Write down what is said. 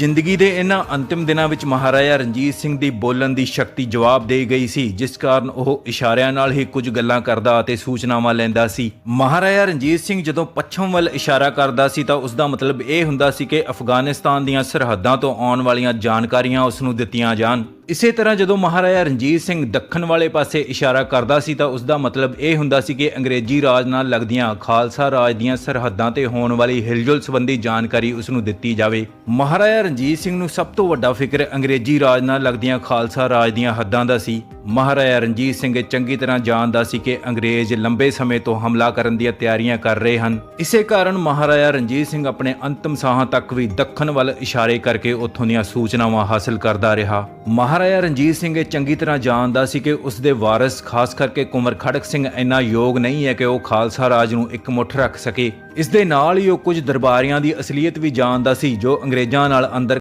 ਜ਼ਿੰਦਗੀ ਦੇ ਇਹਨਾਂ ਅੰਤਿਮ ਦਿਨਾਂ ਵਿੱਚ ਮਹਾਰਾਜਾ ਰਣਜੀਤ ਸਿੰਘ ਦੀ ਬੋਲਣ ਦੀ ਸ਼ਕਤੀ ਜਵਾਬ ਦੇ ਗਈ ਸੀ, ਜਿਸ ਕਾਰਨ ਉਹ ਇਸ਼ਾਰਿਆਂ ਨਾਲ ਹੀ ਕੁਝ ਗੱਲਾਂ ਕਰਦਾ ਅਤੇ ਸੂਚਨਾਵਾਂ ਲੈਂਦਾ ਸੀ। ਮਹਾਰਾਜਾ ਰਣਜੀਤ ਸਿੰਘ ਜਦੋਂ ਪੱਛਮ ਵੱਲ ਇਸ਼ਾਰਾ ਕਰਦਾ ਸੀ ਤਾਂ ਉਸ ਦਾ ਮਤਲਬ ਇਹ ਹੁੰਦਾ ਸੀ ਕਿ ਅਫਗਾਨਿਸਤਾਨ ਦੀਆਂ ਸਰਹੱਦਾਂ ਤੋਂ ਆਉਣ ਵਾਲੀਆਂ ਜਾਣਕਾਰੀਆਂ ਉਸ ਨੂੰ ਦਿੱਤੀਆਂ ਜਾਣ। ਇਸੇ ਤਰ੍ਹਾਂ ਜਦੋਂ ਮਹਾਰਾਜਾ ਰਣਜੀਤ ਸਿੰਘ ਦੱਖਣ ਵਾਲੇ ਪਾਸੇ ਇਸ਼ਾਰਾ ਕਰਦਾ ਸੀ ਤਾਂ ਉਸ ਦਾ ਮਤਲਬ ਇਹ ਹੁੰਦਾ ਸੀ ਕਿ ਅੰਗਰੇਜ਼ੀ ਰਾਜ ਨਾਲ ਲੱਗਦੀਆਂ ਖਾਲਸਾ ਰਾਜ ਦੀਆਂ ਸਰਹੱਦਾਂ ਤੇ ਹੋਣ ਵਾਲੀ ਹਿਲਜੁਲ ਸੰਬੰਧੀ ਜਾਣਕਾਰੀ ਉਸ ਨੂੰ ਦਿੱਤੀ ਜਾਵੇ। ਮਹਾਰਾਜਾ ਰਣਜੀਤ ਸਿੰਘ ਨੂੰ ਸਭ ਤੋਂ ਵੱਡਾ ਫਿਕਰ ਅੰਗਰੇਜ਼ੀ ਰਾਜ ਨਾਲ ਲੱਗਦੀਆਂ ਖਾਲਸਾ ਰਾਜ ਦੀਆਂ ਹੱਦਾਂ ਦਾ ਸੀ। ਮਹਾਰਾਜਾ ਰਣਜੀਤ ਸਿੰਘ ਚੰਗੀ ਤਰ੍ਹਾਂ ਜਾਣਦਾ ਸੀ ਕਿ ਅੰਗਰੇਜ਼ ਲੰਬੇ ਸਮੇਂ ਤੋਂ ਹਮਲਾ ਕਰਨ ਦੀਆਂ ਤਿਆਰੀਆਂ ਕਰ ਰਹੇ ਹਨ। ਇਸੇ ਕਾਰਨ ਮਹਾਰਾਜਾ ਰਣਜੀਤ ਸਿੰਘ ਆਪਣੇ ਅੰਤਮ ਸਾਹਾਂ ਤੱਕ ਵੀ ਦੱਖਣ ਵੱਲ ਇਸ਼ਾਰੇ ਕਰਕੇ ਉੱਥੋਂ ਦੀਆਂ ਸੂਚਨਾਵਾਂ ਹਾਸਲ ਕਰਦਾ ਰਿਹਾ। ਮਹਾਰਾਜਾ ਰਣਜੀਤ ਸਿੰਘ ਇਹ ਚੰਗੀ ਤਰ੍ਹਾਂ ਜਾਣਦਾ ਸੀ ਕਿ ਉਸ ਦੇ ਵਾਰਿਸ, ਖਾਸ ਕਰਕੇ ਕੁਮਰ ਖੜਕ ਸਿੰਘ, ਇੰਨਾ ਯੋਗ ਨਹੀਂ ਹੈ ਕਿ ਉਹ ਖਾਲਸਾ ਰਾਜ ਨੂੰ ਇੱਕ ਮੁੱਠ ਰੱਖ ਸਕੇ। ਇਸ ਦੇ ਨਾਲ ਹੀ ਉਹ ਕੁਝ ਦਰਬਾਰੀਆਂ ਦੀ ਅਸਲੀਅਤ ਵੀ ਜਾਣਦਾ ਸੀ, ਜੋ ਅੰਗਰੇਜ਼ਾਂ ਨਾਲ ਅੰਦਰ